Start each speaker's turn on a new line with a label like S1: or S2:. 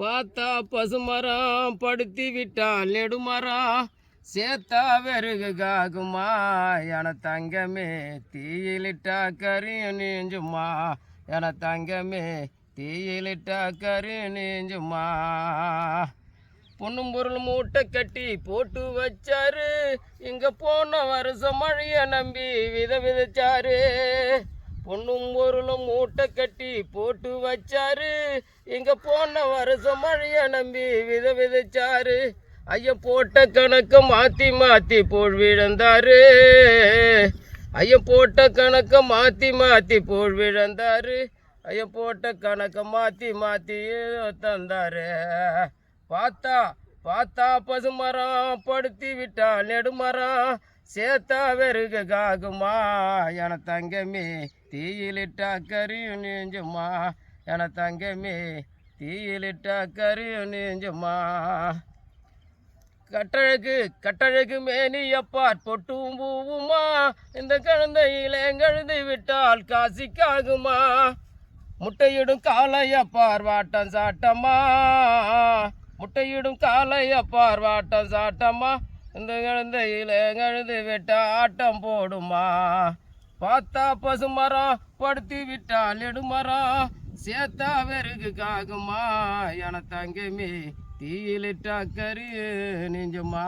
S1: பார்த்தா பசுமரம் படுத்தி விட்டான் நெடுமரம். சேத்தா வெறுகு காகுமா என தங்கமே தீயிலிட்டா கரியும் நீஞ்சுமா என தங்கமே தீயிலிட்டா கரியும் நீஞ்சுமா. பொண்ணும் பொருள் மூட்டை கட்டி போட்டு வச்சாரு. இங்க போன வருஷம் மழைய நம்பி வித விதைச்சாரு. பொண்ணும் பொருளும் மூட்டை கட்டி போட்டு வச்சாரு. இங்க போன வருஷம் மழைய நம்பி வித விதைச்சாரு. ஐயன் போட்ட கணக்கை மாத்தி மாத்தி போல் விழுந்தாரு. ஐயன் போட்ட கணக்கை மாத்தி மாத்தி போல் விழுந்தாரு. ஐயன் போட்ட கணக்கை மாத்தி மாத்தி தந்தாரு. பார்த்தா பார்த்தா பசுமரம் படுத்தி விட்டா நெடுமரம். சேத்தா வெறுக காகுமா என தங்கமே தீயிலிட்டா கரியும் நீஞ்சுமா என தங்கமே தீயிலிட்டா கரியும் நீஞ்சுமா. கட்டழகு கட்டழகு மேனியப்பார் பொட்டும் பூவுமா இந்த கழுந்தையிலே கழுந்து விட்டால் காசிக்காகுமா. முட்டையிடும் காலையப்பார் வாட்டம் சாட்டம்மா முட்டையிடும் காலையப்பார் வாட்டம் சாட்டம்மா. இந்த கழுந்தையில இளங்கழுது விட்ட ஆட்டம் போடுமா? பார்த்தா பசுமரம் படுத்தி விட்டால் நெடுமரம் சேத்தா வெறுகு காகுமா? என தங்கமே தீயிலிட்டா கரு நெஞ்சுமா?